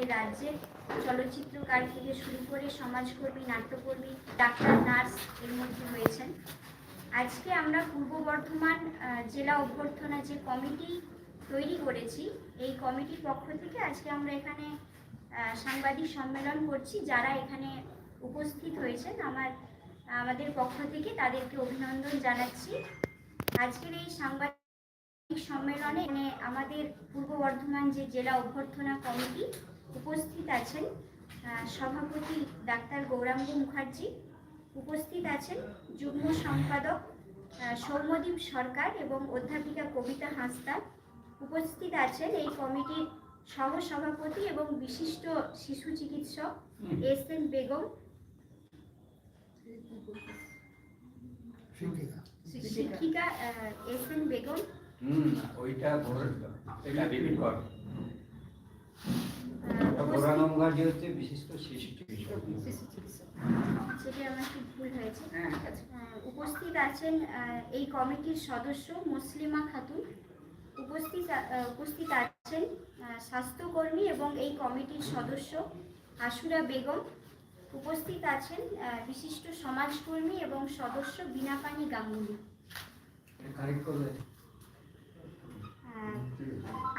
আমাদের রাজ্যের চলচ্চিত্রকার থেকে শুরু করে সমাজকর্মী, নাট্যকর্মী, ডাক্তার, নার্স এর মধ্যে হয়েছেন আজকে আমরা পূর্ব বর্ধমান জেলা অভ্যর্থনা যে কমিটি তৈরি করেছি, এই কমিটির পক্ষ থেকে আজকে আমরা এখানে সাংবাদিক সম্মেলন করছি। যারা এখানে উপস্থিত হয়েছেন, আমার, আমাদের পক্ষ থেকে তাদেরকে অভিনন্দন জানাচ্ছি। আজকের এই সাংবাদিক সম্মেলনে আমাদের পূর্ব বর্ধমান যে জেলা অভ্যর্থনা কমিটি উপস্থিত আছেন সভাপতি ডাক্তার গৌরাঙ্গ মুখার্জি উপস্থিত আছেন যুগ্ম সম্পাদক সৌম্যদীপ সরকার এবং অধ্যাপিকা কবিতা হাঁসদা। উপস্থিত আছেন এই কমিটির সহ সভাপতি এবং বিশিষ্ট শিশু চিকিৎসক এস এন বেগম। শিক্ষিকা। শিক্ষিকা এস এন বেগম। ওইটা এটা হচ্ছে বিশিষ্ট শিশু সেটি আমার একটু ভুল হয়েছে? হ্যাঁ। উপস্থিত আছেন এই কমিটির সদস্য মুসলিমা খাতুন। উপস্থিত উপস্থিত আছেন স্বাস্থ্যকর্মী এবং এই কমিটির সদস্য আশুরা বেগম। উপস্থিত আছেন বিশিষ্ট সমাজকর্মী এবং সদস্য বিনাপানি গাঙ্গুলি।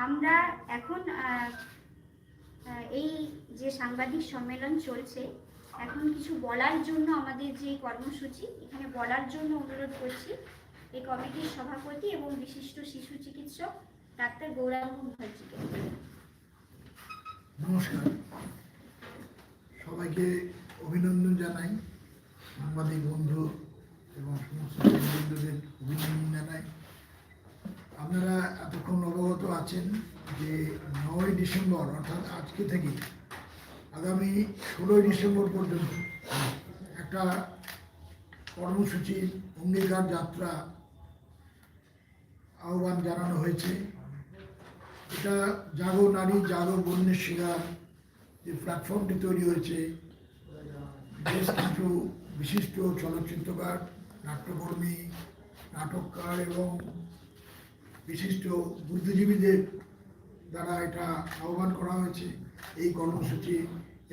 আমরা এখন এই যে সাংবাদিক সম্মেলন চলছে, এখন কিছু বলার জন্য আমাদের যে কর্মসূচি, এখানে বলার জন্য অনুরোধ করছি এই কমিটির সভাপতি এবং বিশিষ্ট শিশু চিকিৎসক ডাক্তার গৌরাঙ্গ মুখার্জিকে। নমস্কার। সবাইকে অভিনন্দন জানাই। সাংবাদিক বন্ধু এবং সমস্ত বন্ধুদের অভিনন্দন জানাই আপনারা এতক্ষণ অবগত আছেন যে নয় ডিসেম্বর, অর্থাৎ আজকে থেকে আগামী ষোলোই ডিসেম্বর পর্যন্ত একটা কর্মসূচির অঙ্গীকার যাত্রা আহ্বান জানানো হয়েছে। এটা জাগো নারী, জাগো বন্যের শিকার যে প্ল্যাটফর্মটি তৈরি হয়েছে, বেশ কিছু বিশিষ্ট চলচ্চিত্রকার, নাট্যকর্মী, নাটককার এবং বিশিষ্ট বুদ্ধিজীবীদের দ্বারা এটা আহ্বান করা হয়েছে, এই কর্মসূচি।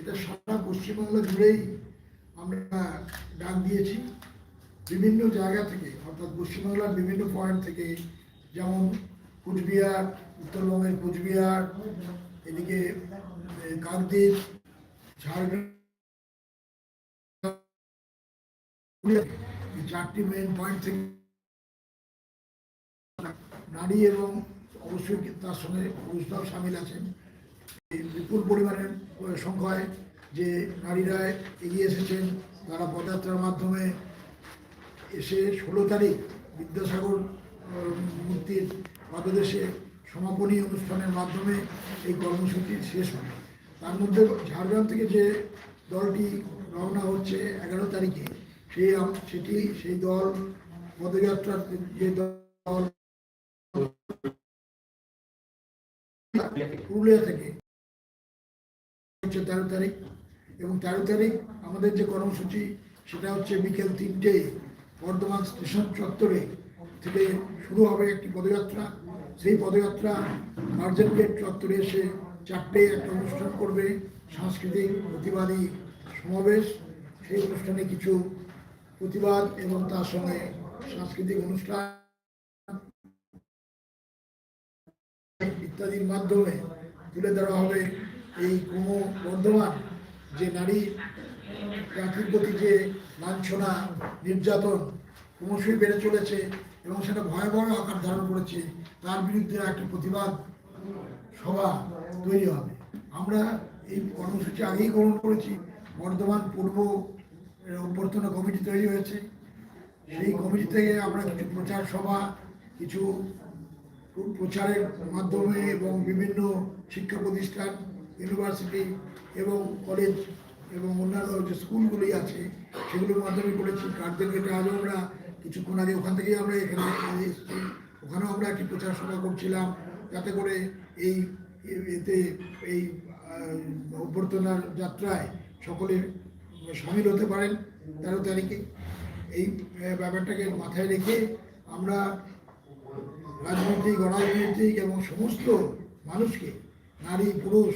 এটা সারা পশ্চিমবাংলা জুড়েই আমরা ডাক দিয়েছি। বিভিন্ন জায়গা থেকে, অর্থাৎ পশ্চিমবাংলার বিভিন্ন পয়েন্ট থেকে, যেমন কুচবিহার, উত্তরবঙ্গের কুচবিহার, এদিকে কাকদ্বীপ, ঝাড়গ্রাম চারটি মেন পয়েন্ট থেকে নারী এবং অবশ্যই তার সঙ্গে পুরুষরাও সামিল আছেন। বিপুল পরিমাণের সংখ্যায় যে নারীরা এগিয়ে এসেছেন, তারা পদযাত্রার মাধ্যমে এসে ষোলো তারিখ বিদ্যাসাগর মূর্তির পাদদেশে সমাপনী অনুষ্ঠানের মাধ্যমে এই কর্মসূচি শেষ হবে তার মধ্যে ঝাড়গ্রাম থেকে যে দলটি রওনা হচ্ছে এগারো তারিখে, সেই সেটি, সেই দল পদযাত্রার যে দল পুরুলিয়া থেকে। হচ্ছে তেরো তারিখ। এবং তেরো তারিখ আমাদের যে কর্মসূচি, সেটা হচ্ছে বিকেল তিনটে বর্ধমান স্টেশন চত্বরে থেকে শুরু হবে একটি পদযাত্রা। সেই পদযাত্রা মার্জেন গেট চত্বরে এসে চারটে একটা অনুষ্ঠান করবে সাংস্কৃতিক প্রতিবাদী সমাবেশ। সেই অনুষ্ঠানে কিছু প্রতিবাদ এবং তার সঙ্গে সাংস্কৃতিক অনুষ্ঠান ইত্যাদির মাধ্যমে তুলে ধরা হবে এই ক্রম বর্ধমান, যে নারী জাতির প্রতি যে লাঞ্ছনা, নির্যাতন ক্রমশই বেড়ে চলেছে এবং সেটা ভয়াবহ আকার ধারণ করেছে, তার বিরুদ্ধে একটা প্রতিবাদ সভা তৈরি হবে। আমরা এই কর্মসূচি আগেই গ্রহণ করেছি, বর্ধমান পূর্ব অভ্যর্থনা কমিটি তৈরি হয়েছে। সেই কমিটি থেকে আমরা কিছু প্রচার সভা, কিছু প্রচারের মাধ্যমে এবং বিভিন্ন শিক্ষা প্রতিষ্ঠান ইউনিভার্সিটি এবং কলেজ এবং অন্যান্য যে স্কুলগুলি আছে, সেগুলোর মাধ্যমে করেছি। গার্জেন গেটে আজও আমরা কিছুক্ষণ আগে ওখান থেকেই আমরা এখানে এসেছি। ওখানেও আমরা একটি প্রচার সভা করছিলাম যাতে করে এই এতে এই অভ্যর্থনার যাত্রায় সকলে সামিল হতে পারেন। তেরো তারিখে এই ব্যাপারটাকে মাথায় রেখে আমরা রাজনৈতিক অরাজনৈতিক এবং সমস্ত মানুষকে নারী পুরুষ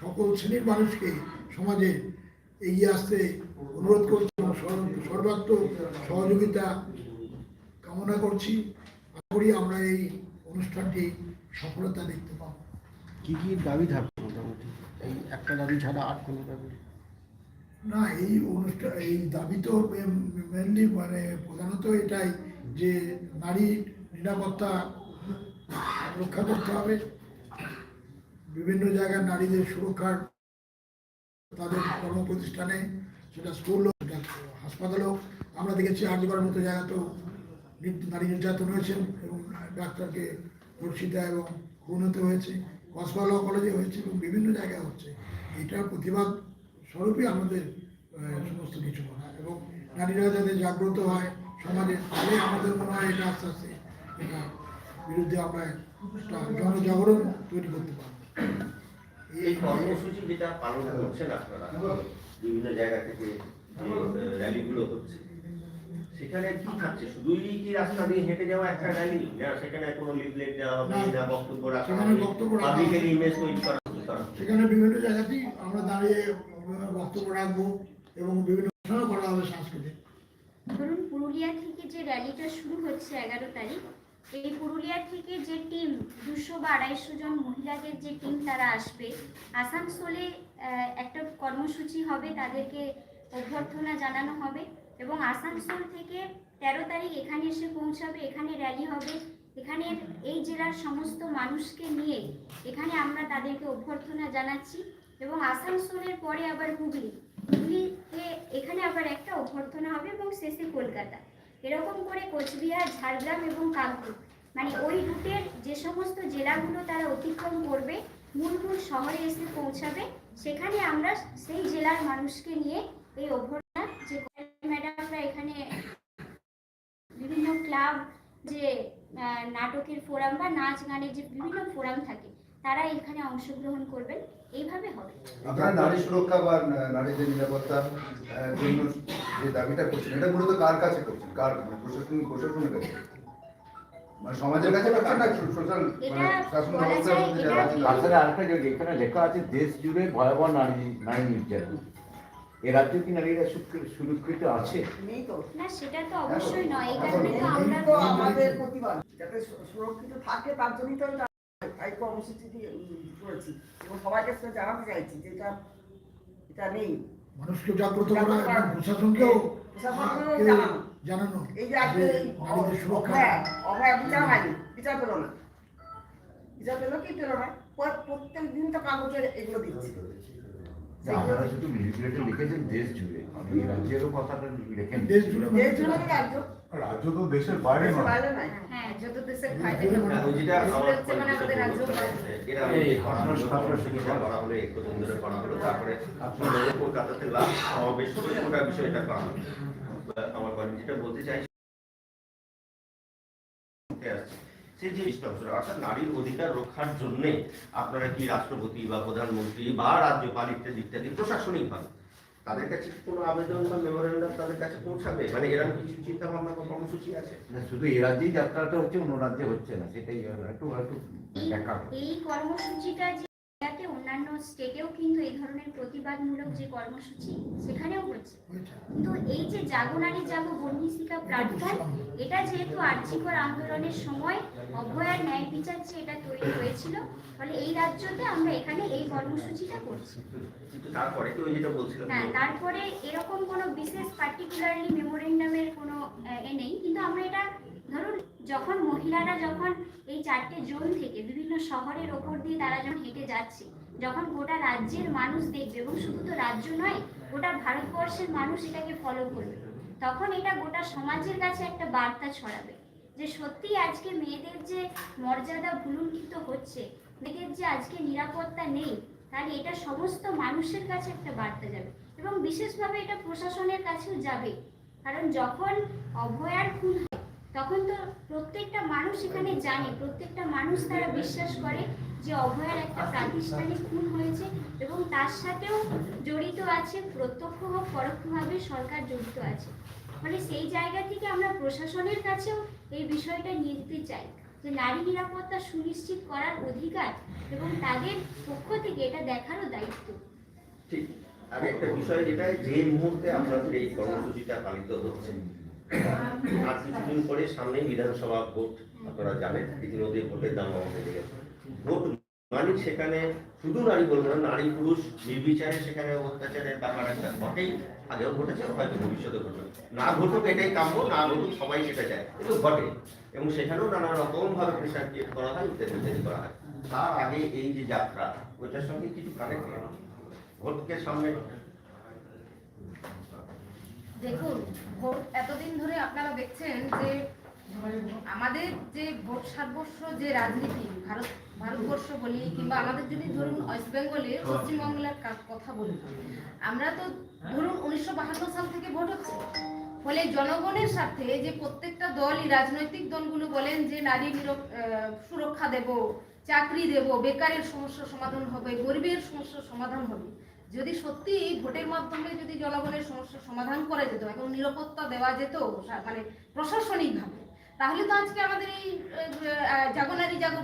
সকল শ্রেণির মানুষকে সমাজে এগিয়ে আসতে অনুরোধ করছি এবং সর্বাত্মক সহযোগিতা কামনা করছি। আশা করি আমরা এই অনুষ্ঠানটি সফলতা দেখতে পাব। কি কি দাবি থাকবে মোটামুটি? এই একটা দাবি ছাড়া আর কোনো দাবি না এই অনুষ্ঠান এই দাবি তো মেনলি মানে প্রধানত এটাই যে নারী নিরাপত্তা রক্ষা করতে হবে। বিভিন্ন জায়গায় নারীদের সুরক্ষার তাদের কর্মপ্রতিষ্ঠানে, সেটা স্কুল হোক, সেটা হাসপাতাল হোক, আমরা দেখেছি আজবার মতো জায়গাতেও নারী নির্যাতন হয়েছেন এবং ডাক্তারকে ধর্ষিতা এবং খুন হতে হয়েছে, কসবা কলেজে হয়েছে এবং বিভিন্ন জায়গায় হচ্ছে। এটার প্রতিবাদ স্বরূপই আমাদের সমস্ত কিছু করা এবং নারীরা যাতে জাগ্রত হয় সমাজে, তাহলে আমাদের মনে হয় এটা আস্তে আস্তে এটা বিরুদ্ধে আমরা একটা জনজাগরণ তৈরি করতে পারব। এই কর্মসূচি যেটা পালন করছেন আপনারা? বিভিন্ন জায়গা থেকে র্যালিগুলো হচ্ছে। সেখানে কি থাকছে? শুধুই কি রাস্তা দিয়ে হেঁটে যাওয়া একটা র্যালি? না সেখানে কোনো লিফলেট দেওয়া হবে না। বক্তব্য রাখা হবে। বক্তব্য পাবলিকের ইমেজ তৈরি করা? সেখানে বিভিন্ন জায়গাতেই আমরা দাঁড়িয়ে বক্তব্য রাখব এবং বিভিন্ন অনুষ্ঠানও করা হবে সাংস্কৃতিক। ধরুন পুরুলিয়া থেকে যে র্যালিটা শুরু হচ্ছে এগারো তারিখ এই পুরুলিয়া থেকে যে টিম দুশো বা আড়াইশো জন মহিলাদের যে টিম তারা আসবে। আসানসোলে একটা কর্মসূচি হবে, তাদেরকে অভ্যর্থনা জানানো হবে এবং আসানসোল থেকে তেরো তারিখ এখানে এসে পৌঁছাবে, এখানে র্যালি হবে। এখানে এই জেলার সমস্ত মানুষকে নিয়ে এখানে আমরা তাদেরকে অভ্যর্থনা জানাচ্ছি এবং আসানসোলের পরে আবার হুগলি। হুগলিতে এখানে আবার একটা অভ্যর্থনা হবে এবং শেষে কলকাতা। এরকম করে কোচবিহার, ঝাড়গ্রাম এবং কানপুর। মানে ওই রুটের যে সমস্ত জেলাগুলো তারা অতিক্রম করবে মূল মূল শহরে এসে পৌঁছাবে, সেখানে আমরা সেই জেলার মানুষকে নিয়ে এই অভ্যর্থনা, যে ম্যাডামরা এখানে বিভিন্ন ক্লাব, যে নাটকের ফোরাম বা নাচ গানের যে বিভিন্ন ফোরাম থাকে, তারা এখানে অংশগ্রহণ করবেন। এইভাবে হবে। আপনারা নারী সুরক্ষা বা নারীদের জন্য যে দাবিটা করছেন, এটা মূলত কার কাছে করছেন? কার মানে প্রশাসন, প্রশাসনের কাছে? সমাজের কাছে মানে এটা শাসন বলা ব্যবস্থার যায়, মধ্যে এটা যারা কি- আছে? তাছাড়া আরেকটা যে এখানে লেখা আছে দেশ জুড়ে ভয়াবহ নারী নারী নির্যাতন। এ রাজ্যে কি নারীরা সুরক্ষিত আছে? না সেটা তো অবশ্যই নয় এই কারণে তো আমরা আমাদের প্রতিবাদ। যাতে সুরক্ষিত থাকে তার জন্যই তো এটা কর্মসূচি দিয়ে করেছি। এবং সবাইকে সেটা জানাতে চাইছি যে এটা এটা নেই। মানুষকে জাগ্রত করা। প্রশাসনকেও প্রশাসনকেও জানানো। জানানো। এই যে আজকে নারীদের সুরক্ষা। অভয়া অভয়া বিচার হয়নি। বিচার পেল না। বিচার পেল কি পেল না? প্রত্যেক দিন তো কাগজে এগুলো দিচ্ছে। আপনারা শুধু লিফলেটে লিখেছেন দেশ জুড়ে। আমি রাজ্যেরও কথাটা লেখেন। দেশ জুড়ে দেশ জুড়ে রাজ্য। রাজ্য তো দেশের বাইরে নয়। বাইরে নাই হ্যাঁ দেশের বাইরে যেটা আমার হচ্ছে মানে আমাদের রাজ্য এরা এই কর্মসূচি কর্মসূচি করা হলো একদিন ধরে করা হলো তারপরে আপনাদের কলকাতাতে লাস্ট সমাবেশ করে বিষয়টা করা হলো। আমার কলেজ যেটা বলতে চাই সে যে জিনিসটা অর্থাৎ নারীর অধিকার রক্ষার জন্য আপনারা কি রাষ্ট্রপতি বা প্রধানমন্ত্রী বা রাজ্যপাল ইত্যাদি ইত্যাদি প্রশাসনিক ভাবে তাদের কাছে কোনো আবেদন বা মেমোরেন্ডাম তাদের কাছে পৌঁছাবে? মানে এরকম কিছু চিন্তা ভাবনা বা কর্মসূচি আছে? না, শুধু এই রাজ্যেই যাত্রাটা হচ্ছে অন্য রাজ্যে হচ্ছে না সেটাই একটু একটু। এই কর্মসূচিটা জায়গাতে অন্যান্য স্টেটেও কিন্তু এই ধরনের প্রতিবাদমূলক যে কর্মসূচি সেখানেও হচ্ছে। হয়েছে। কিন্তু এই যে জাগো নারী জাগো বন্দিশিকা প্ল্যাটফর্ম এটা যেহেতু আর্যিকর আন্দোলনের সময় অভয়ার ন্যায় বিচার যে এটা তৈরি হয়েছিল ফলে এই রাজ্যতে আমরা এখানে এই কর্মসূচিটা করছি। তারপরে যেটা হ্যাঁ তারপরে এরকম কোনো বিশেষ পার্টিকুলারলি মেমোরেন্ডামের কোনো এ নেই কিন্তু আমরা এটা ধরুন, যখন মহিলারা যখন এই চারটে জোন থেকে বিভিন্ন শহরের ওপর দিয়ে তারা যখন হেঁটে যাচ্ছে, যখন গোটা রাজ্যের মানুষ দেখবে, এবং শুধু তো রাজ্য নয়, গোটা ভারতবর্ষের মানুষ এটাকে ফলো করবে, তখন এটা গোটা সমাজের কাছে একটা বার্তা ছড়াবে যে সত্যি আজকে মেয়েদের যে মর্যাদা ভুলুণ্ঠিত হচ্ছে, মেয়েদের যে আজকে নিরাপত্তা নেই, তাহলে এটা সমস্ত মানুষের কাছে একটা বার্তা যাবে, এবং বিশেষভাবে এটা প্রশাসনের কাছেও যাবে, কারণ যখন অভয়ার খুন তখন তো প্রত্যেকটা মানুষ এখানে জানে, প্রত্যেকটা মানুষ তারা বিশ্বাস করে যে অভয়ার একটা প্রাতিষ্ঠানিক খুন হয়েছে এবং তার সাথেও জড়িত আছে, প্রত্যক্ষ হোক, পরোক্ষভাবে সরকার জড়িত আছে। ফলে সেই জায়গা থেকে আমরা প্রশাসনের কাছেও এই বিষয়টা নিয়ে যেতে চাই যে নারী নিরাপত্তা সুনিশ্চিত করার অধিকার এবং তাদের পক্ষ থেকে এটা দেখারও দায়িত্ব। ঠিক। আর একটা বিষয় যেটা, যে মুহূর্তে আপনাদের এই কর্মসূচিটা পালিত হচ্ছে আর কিছুদিন পরে সামনেই বিধানসভা ভোট, আপনারা জানেন ইতিমধ্যে ভোটের দাম আমাদের গেছে। ভোট মানে সেখানে, শুধু নারী বলব না, নারী পুরুষ নির্বিচারে সেখানে অত্যাচারের ব্যাপার একটা ঘটেই আগেও ঘটেছে, হয়তো ভবিষ্যতে ঘটবে। না ঘটুক এটাই কাম্য, না ঘটুক সবাই সেটা চায়। কিন্তু ঘটে এবং সেখানেও নানা রকম ভাবে প্রেশার ক্রিয়েট করা হয় ইত্যাদি ইত্যাদি করা হয়। তার আগে এই যে যাত্রা, ওইটার সঙ্গে কিছু কানেক্ট ভোটকে সামনে দেখুন, ভোট এতদিন ধরে আপনারা দেখছেন যে আমাদের যে ভোট সাব্যস্য যে রাজনীতি, ভারত, ভারতবর্ষ বলি কিংবা আমাদের যদি ধরুন ওয়েস্ট বেঙ্গলে পশ্চিমবাংলার কথা বলি, আমরা তো ধরুন উনিশশো সাল থেকে ভোট হচ্ছে। ফলে জনগণের সাথে যে প্রত্যেকটা দলই, রাজনৈতিক দলগুলো বলেন যে নারী সুরক্ষা দেব, চাকরি দেব, বেকারের সমস্যার সমাধান হবে, গরিবের সমস্যার সমাধান হবে যদি সত্যি ভোটের মাধ্যমে যদি জনগণের সমস্যার সমাধান করা যেত এবং নিরাপত্তা দেওয়া যেত মানে প্রশাসনিকভাবে, তাহলে তো আজকে আমাদের এই জাগনারি জাগো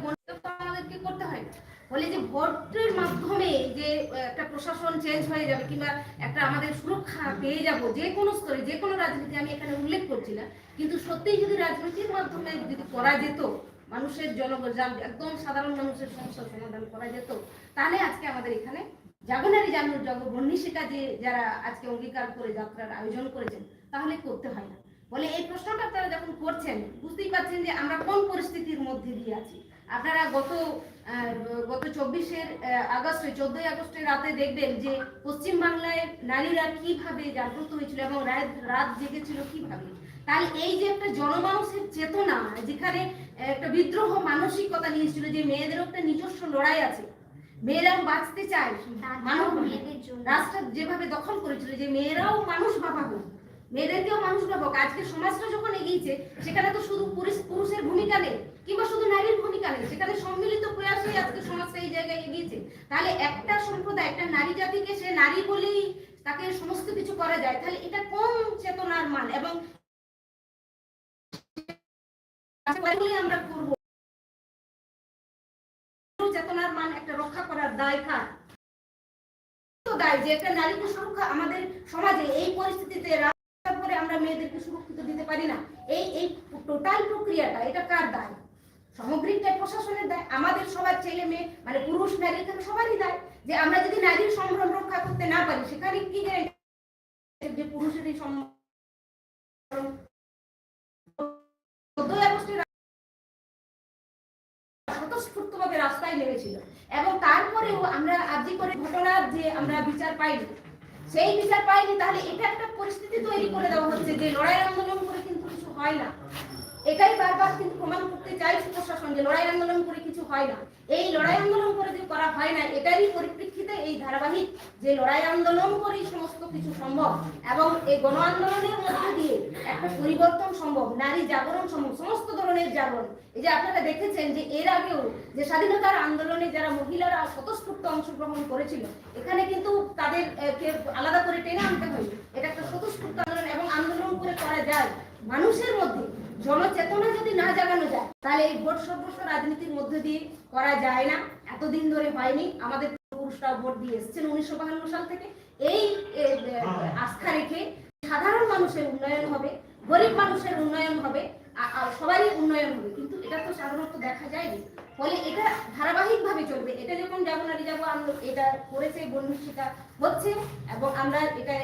আমাদেরকে করতে হয়। ফলে যে ভোটের মাধ্যমে যে একটা প্রশাসন চেঞ্জ হয়ে যাবে কিংবা একটা আমাদের সুরক্ষা পেয়ে যাব যে কোনো স্তরে, যে কোনো রাজনীতি আমি এখানে উল্লেখ করছি না, কিন্তু সত্যিই যদি রাজনীতির মাধ্যমে যদি করা যেত, মানুষের জনগণ, একদম সাধারণ মানুষের সমস্যার সমাধান করা যেত, তাহলে আজকে আমাদের এখানে জাগনারি জানুর জগ বন্নিশিকা যে যারা আজকে অঙ্গীকার করে যাত্রার আয়োজন করেছেন, তাহলে করতে হয় না। বলে এই প্রশ্নটা আপনারা যখন করছেন, বুঝতেই পারছেন যে আমরা কোন পরিস্থিতির মধ্যে দিয়ে আছি। আপনারা গত গত চব্বিশের আগস্টে চোদ্দই আগস্টের রাতে দেখবেন যে পশ্চিমবাংলায় নারীরা কীভাবে জাগ্রত হয়েছিল এবং রাত রাত জেগেছিল কীভাবে। তাহলে এই যে একটা জনমানুষের চেতনা, যেখানে একটা বিদ্রোহ মানসিকতা নিয়েছিল যে মেয়েদের একটা নিজস্ব লড়াই আছে মেয়েরাও বাঁচতে চায়। মানুষ রাস্তা যেভাবে দখল করেছিল যে মেয়েরাও মানুষ ভাবা হোক মেয়েদেরকেও মানুষ ভাবক আজকে সমাজটা যখন এগিয়েছে সেখানে তো শুধু পুরুষের ভূমিকা নেই কিংবা শুধু নারীর ভূমিকা নেই সেখানে সম্মিলিত প্রয়াসই আজকে সমাজটা এই জায়গায় এগিয়েছে। তাহলে একটা সম্প্রদায় একটা নারী জাতিকে সে নারী বলেই তাকে সমস্ত কিছু করা যায় তাহলে এটা কোন চেতনার মান? এবং আমরা করব চেতনার মান একটা রক্ষা করার দায় কার দায় যে একটা নারীকে সুরক্ষা আমাদের সমাজে এই পরিস্থিতিতে রাস্তা করে আমরা মেয়েদেরকে সুরক্ষিত দিতে পারি না। এই এই টোটাল প্রক্রিয়াটা, এটা কার দায়? সামগ্রিকটাই প্রশাসনের দায়, আমাদের সবার ছেলে মেয়ে মানে পুরুষ নারী থেকে সবারই দায়। যে আমরা যদি নারীর সম্ভ্রম রক্ষা করতে না পারি, সেখানে কি যে পুরুষের এই স্বতঃস্ফূর্তভাবে রাস্তায় নেমেছিল। এবং তারপরেও আমরা আর্জি করে ঘটনার যে আমরা বিচার পাইনি, সেই বিচার পাইনি, তাহলে এটা একটা পরিস্থিতি তৈরি করে দেওয়া হচ্ছে যে লড়াই আন্দোলন করে কিন্তু কিছু হয় না। এটাই বারবার কিন্তু প্রমাণ করতে চাইছে প্রশাসন যে লড়াই আন্দোলন করে হয় না। এই লড়াই আন্দোলন করে যে করা হয় না, এটারই পরিপ্রেক্ষিতে এই ধারাবাহিক যে লড়াই আন্দোলন করেই সমস্ত কিছু সম্ভব এবং এই গণ আন্দোলনের মধ্যে দিয়ে একটা পরিবর্তন সম্ভব, নারী জাগরণ সম্ভব, সমস্ত ধরনের জাগরণ। এই যে আপনারা দেখেছেন যে এর আগেও যে স্বাধীনতার আন্দোলনে যারা মহিলারা স্বতঃস্ফূর্ত অংশগ্রহণ করেছিল, এখানে কিন্তু তাদের আলাদা করে টেনে আনতে হয় এটা একটা স্বতঃস্ফূর্ত আন্দোলন এবং আন্দোলন করে করা যায় মানুষের মধ্যে। জনচেতনা যদি না জাগানো যায়, তাহলে এই ভোট সর্বস্ব রাজনীতির মধ্যে দিয়ে করা যায় না। এতদিন ধরে হয়নি। আমাদের পুরুষরা ভোট দিয়ে এসেছেন উনিশশো বাহান্ন সাল থেকে। এই আস্থা রেখে সাধারণ মানুষের উন্নয়ন হবে, গরিব মানুষের উন্নয়ন হবে সবারই উন্নয়ন হবে। কিন্তু এটা তো সাধারণত দেখা যায়নি। ফলে এটা ধারাবাহিক ভাবে চলবে। এটা যখন যাব নারী যাব আমরা এটা করেছে বন্ধুশিকা হচ্ছে। এবং আমরা এটা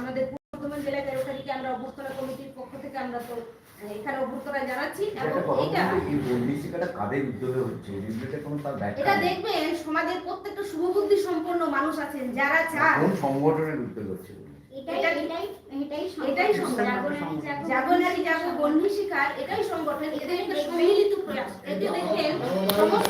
আমাদের পূর্ব বর্ধমান জেলা তেরো তারিখে আমরা অভ্যর্থনা কমিটির পক্ষ থেকে আমরা তো এখানে অভ্যর্থনা জানাচ্ছি এটা। দেখবেন সমাজের প্রত্যেকটা শুভবুদ্ধি সম্পন্ন মানুষ আছেন যারা চান। সংগঠনের উদ্যোগে হচ্ছে এটাই এটাই এটাই এটাই সংগঠন। সংগঠন। জাগরণী জাগো জাগনারী জাগো বন্ধু শিকার এটাই সংগঠন। এদের একটা সম্মিলিত প্রয়াস। এতে দেখবেন সমস্ত